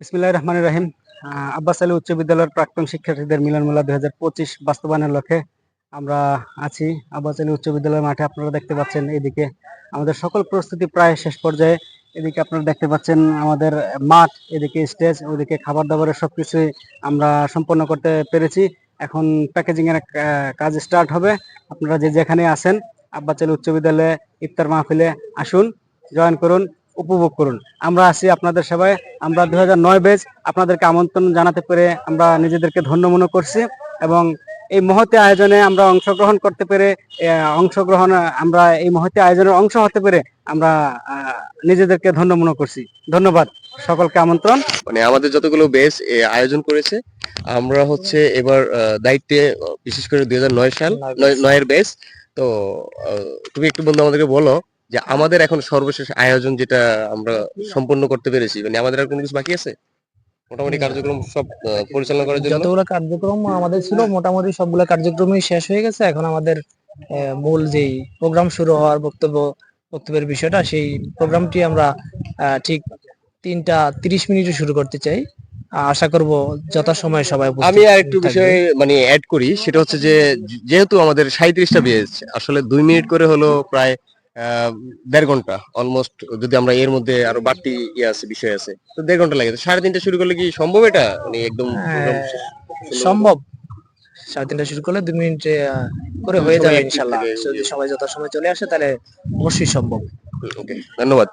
বিসমিল্লাহির রহমানির রহিম। আব্বাস আলী উচ্চ বিদ্যালয়ের প্রাক্তন শিক্ষার্থীদের মিলন মেলা দুই হাজার পঁচিশ বাস্তবায়নের লক্ষ্যে আমরা আছি। আব্বাস আলী উচ্চ বিদ্যালয়ের মাঠে আপনারা দেখতে পাচ্ছেন এদিকে আমাদের সকল প্রস্তুতি প্রায় শেষ পর্যায়ে। এদিকে আপনারা দেখতে পাচ্ছেন আমাদের মাঠ, এদিকে স্টেজ, ওদিকে খাবার দাবারের সবকিছুই আমরা সম্পন্ন করতে পেরেছি। এখন প্যাকেজিংয়ের কাজ স্টার্ট হবে। আপনারা যে যেখানে আছেন, আব্বাস আলী উচ্চ বিদ্যালয়ে ইফতার মাহফিলে আসুন, জয়েন করুন। উপভোগ করুন। আমরা আছি আপনাদের সেবায়। আমরা দুই হাজার নয় বেজ আপনাদেরকে আমন্ত্রণ জানাতে পেরে আমরা নিজেদেরকে ধন্য মনে করছি এবং এই মহতে আয়োজনে আমরা অংশগ্রহণ করতে পেরে অংশগ্রহণ, আমরা এই মহতে আয়োজনের অংশ হতে পেরে আমরা নিজেদেরকে ধন্য মনে করছি। ধন্যবাদ। সকলকে আমন্ত্রণ। মানে আমাদের যতগুলো বেস আয়োজন করেছে, আমরা হচ্ছে এবার দায়িত্বে, বিশেষ করে দুই হাজার নয় সাল, নয়- নয়ের বেস তো তুমি একটু বন্ধু আমাদেরকে বলো যে আমাদের এখন সর্বশেষ আয়োজন যেটা আমরা সম্পূর্ণ করতে পেরেছি মানে আমাদের আর কোনো কিছু বাকি আছে? মোটামুটি কার্যক্রম সব পরিচালনা করার জন্য? যতগুলো কার্যক্রম আমাদের ছিল মোটামুটি সবগুলো কার্যক্রমই শেষ হয়ে গেছে। এখন আমাদের মূল যেই প্রোগ্রাম শুরু হওয়ার বক্তব্য বক্তব্যের বিষয়টা সেই প্রোগ্রামটি আমরা ঠিক তিনটা তিরিশ মিনিটে শুরু করতে চাই। আশা করব যথাসময়ে সবাই আমি আর একটু। বিষয়ে মানে অ্যাড করি সেটা হচ্ছে যে যেহেতু আমাদের সাঁত্রিশটা বেজ আসলে দুই মিনিট করে হলো প্রায় দেড় ঘণ্টা অলমোস্ট যদি আমরা এর মধ্যে আরও বাড়তি ইয়ে আছে বিষয় আছে তো দেড় ঘণ্টা লাগে। সাড়ে তিনটা শুরু করলে কি সম্ভব এটা? মানে একদম সম্ভব। সাড়ে তিনটা শুরু করলে দুই মিনিটে করে হয়ে যাবে ইনশাল্লাহ। যদি। সবাই যথাসময়ে চলে আসে তাহলে অবশ্যই সম্ভব। ওকে ধন্যবাদ।